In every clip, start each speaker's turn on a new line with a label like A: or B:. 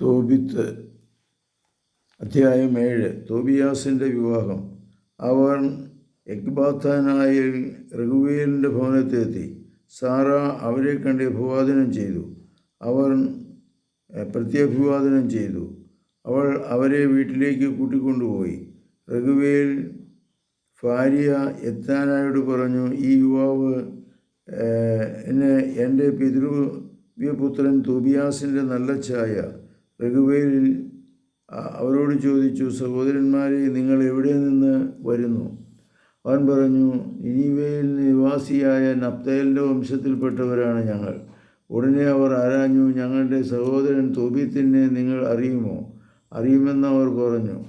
A: തോബിത്ത്. അധ്യായം ഏഴ്. തോബിയാസിന്റെ വിവാഹം. അവൻ എക്ബാത്താനായ റഘുവേലിന്റെ ഭവനത്തിലെത്തി. സാറ അവരെ കണ്ട് അഭിവാദനം ചെയ്തു. അവർ പ്രത്യഭിവാദനം ചെയ്തു. അവൾ അവരെ വീട്ടിലേക്ക് കൂട്ടിക്കൊണ്ടുപോയി. റഘുവേൽ ഭാര്യ എത്താനായോട് പറഞ്ഞു ഈ യുവാവ് എന്നെ എന്റെ പിതൃവ്യപുത്രൻ തോബിയാസിന്റെ നല്ല ഛായ റഘുവേലിൽ അവരോട് ചോദിച്ചു സഹോദരന്മാരെ നിങ്ങൾ എവിടെ നിന്ന് വരുന്നു? അവൻ പറഞ്ഞു ഇനിവേൽ നിവാസിയായ നപ്തേലിന്റെ വംശത്തിൽപ്പെട്ടവരാണ് ഞങ്ങൾ. ഉടനെ അവർ ആരാഞ്ഞു ഞങ്ങളുടെ സഹോദരൻ തോബീത്തിനെ നിങ്ങൾ അറിയുമോ? അറിയുമെന്ന് അവർ പറഞ്ഞു.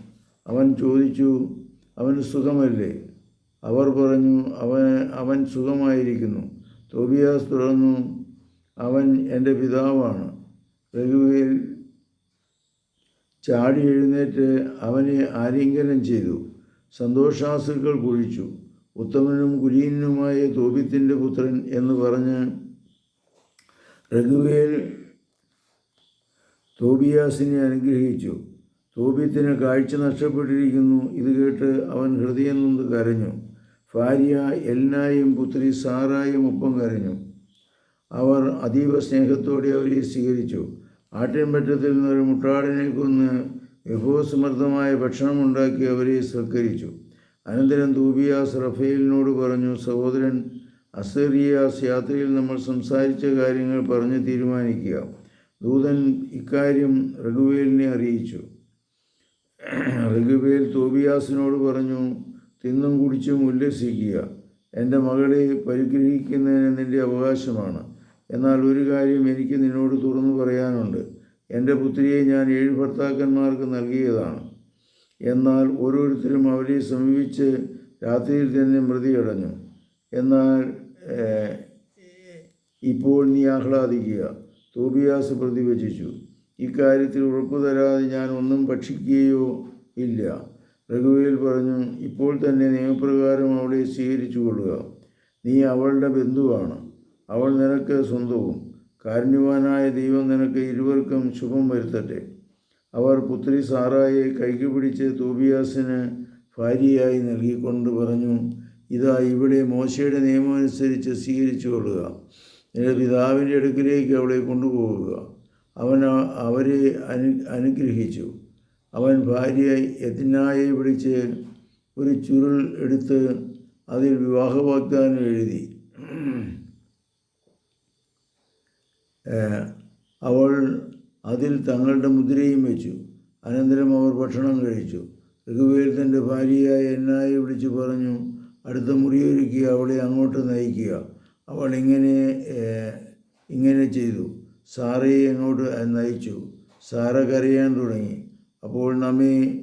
A: അവൻ ചോദിച്ചു അവന് സുഖമല്ലേ? അവർ പറഞ്ഞു അവൻ അവൻ സുഖമായിരിക്കുന്നു. തോബിയാസ് തുടർന്നു അവൻ എന്റെ പിതാവാണ്. രഘുവേൽ ചാടി എഴുന്നേറ്റ് അവനെ ആലിംഗനം ചെയ്തു. സന്തോഷാസുക്കൾ കുഴിച്ചു. ഉത്തമനും കുലീനനുമായ തോപിത്തിന്റെ പുത്രൻ എന്ന് പറഞ്ഞ് രഘുവേൽ തോബിയാസിനെ അനുഗ്രഹിച്ചു. തോപിത്തിന് കാഴ്ച നഷ്ടപ്പെട്ടിരിക്കുന്നു. ഇത് കേട്ട് അവൻ ഹൃദയം നൊന്ന് കരഞ്ഞു. ഭാര്യ എല്ലായും പുത്രി സാറായും ഒപ്പം കരഞ്ഞു. അവർ അതീവ സ്നേഹത്തോടെ അവരെ സ്വീകരിച്ചു. ആട്ടിൻപറ്റത്തിൽ നിന്നൊരു മുട്ടാടിനെ കൊന്ന് വിഭവസമൃദ്ധമായ ഭക്ഷണമുണ്ടാക്കി അവരെ സൽക്കരിച്ചു. അനന്തരം ദൂബിയാസ് റഫേലിനോട് പറഞ്ഞു സഹോദരൻ അസേറിയാസ് യാത്രയിൽ നമ്മൾ സംസാരിച്ച കാര്യങ്ങൾ പറഞ്ഞ് തീരുമാനിക്കുക. ദൂതൻ ഇക്കാര്യം റഘുവേലിനെ അറിയിച്ചു. റഘുവേൽ തോബിയാസിനോട് പറഞ്ഞു തിന്നും കുടിച്ചും ഉല്ലസിക്കുക എന്റെ മകളെ പരിഗ്രഹിക്കുന്നതിന് നിന്റെ അവകാശമാണ്. എന്നാൽ ഒരു കാര്യം എനിക്ക് നിന്നോട് തുറന്നു പറയാനുണ്ട്. എന്റെ പുത്രിയെ ഞാൻ ഏഴ് ഭർത്താക്കന്മാർക്ക് നൽകിയതാണ്. എന്നാൽ ഓരോരുത്തരും അവരെ സമീപിച്ച് രാത്രിയിൽ തന്നെ മൃതിയടഞ്ഞു. എന്നാൽ ഇപ്പോൾ നീ ആഹ്ലാദിക്കുക. തോബിയാസ് പ്രതിവചിച്ചു. ഇക്കാര്യത്തിൽ ഉറപ്പു തരാതെ ഞാൻ ഒന്നും ഭക്ഷിക്കുകയോ ഇല്ല. രഘുവേൽ പറഞ്ഞു ഇപ്പോൾ തന്നെ നിയമപ്രകാരം അവളെ സ്വീകരിച്ചു കൊള്ളുക നീ അവളുടെ ബന്ധുവാണ്. അവൾ നിനക്ക് സ്വന്തവും. കാരുണ്യവാനായ ദൈവം നിനക്ക് ഇരുവർക്കും ശുഭം വരുത്തട്ടെ. അവർ പുത്രി സാറായെ കൈക്ക് പിടിച്ച് തോബിയാസിന് ഭാര്യയായി നൽകിക്കൊണ്ട് പറഞ്ഞു ഇതാ ഇവിടെ മോശയുടെ നിയമം അനുസരിച്ച് സ്വീകരിച്ചു കൊള്ളുക. നിന്റെ പിതാവിന്റെ അടുക്കിലേക്ക് അവളെ കൊണ്ടുപോകുക അവൻ അവരെ അനു അനുഗ്രഹിച്ചു. അവൻ ഭാര്യ യതിനായെ വിളിച്ച് ഒരു ചുരുൾ എടുത്ത് അതിൽ വിവാഹ വാഗ്ദാനം എഴുതി. അവൾ അതിൽ തങ്ങളുടെ മുദ്രയും വെച്ചു. അനന്തരം അവർ ഭക്ഷണം കഴിച്ചു. രഘുവേൽ തന്റെ ഭാര്യയായ എന്നായി വിളിച്ചു പറഞ്ഞു അടുത്ത മുറിയൊരുക്കി അവളെ അങ്ങോട്ട് നയിക്കുക. അവൾ ഇങ്ങനെ ഇങ്ങനെ ചെയ്തു. സാറയെ അങ്ങോട്ട് നയിച്ചു. സാറ കരയാൻ തുടങ്ങി. അപ്പോൾ നമ്മെ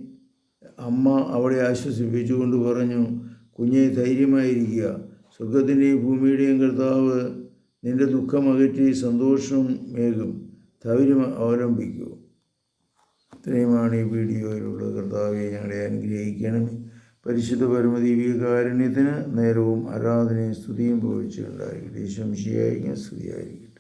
A: അമ്മ അവളെ ആശ്വസിപ്പിച്ചുകൊണ്ട് പറഞ്ഞു കുഞ്ഞെ ധൈര്യമായിരിക്കുക. സ്വർഗത്തിന്റെയും ഭൂമിയുടെയും കർത്താവ് നിന്റെ ദുഃഖമകറ്റി സന്തോഷം മേകും തവരും അവലംബിക്കൂ. ഇത്രയുമാണ് ഈ വീഡിയോയിലുള്ള കർത്താവെ ഞങ്ങളെ അനുഗ്രഹിക്കണമേ പരിശുദ്ധ പരമദീപികാരുണ്യത്തിന് നേരവും ആരാധനയും സ്തുതിയും പോയിച്ചുണ്ടായിരിക്കട്ടെ ശംശിയായിരിക്കും സ്തുതിയായിരിക്കും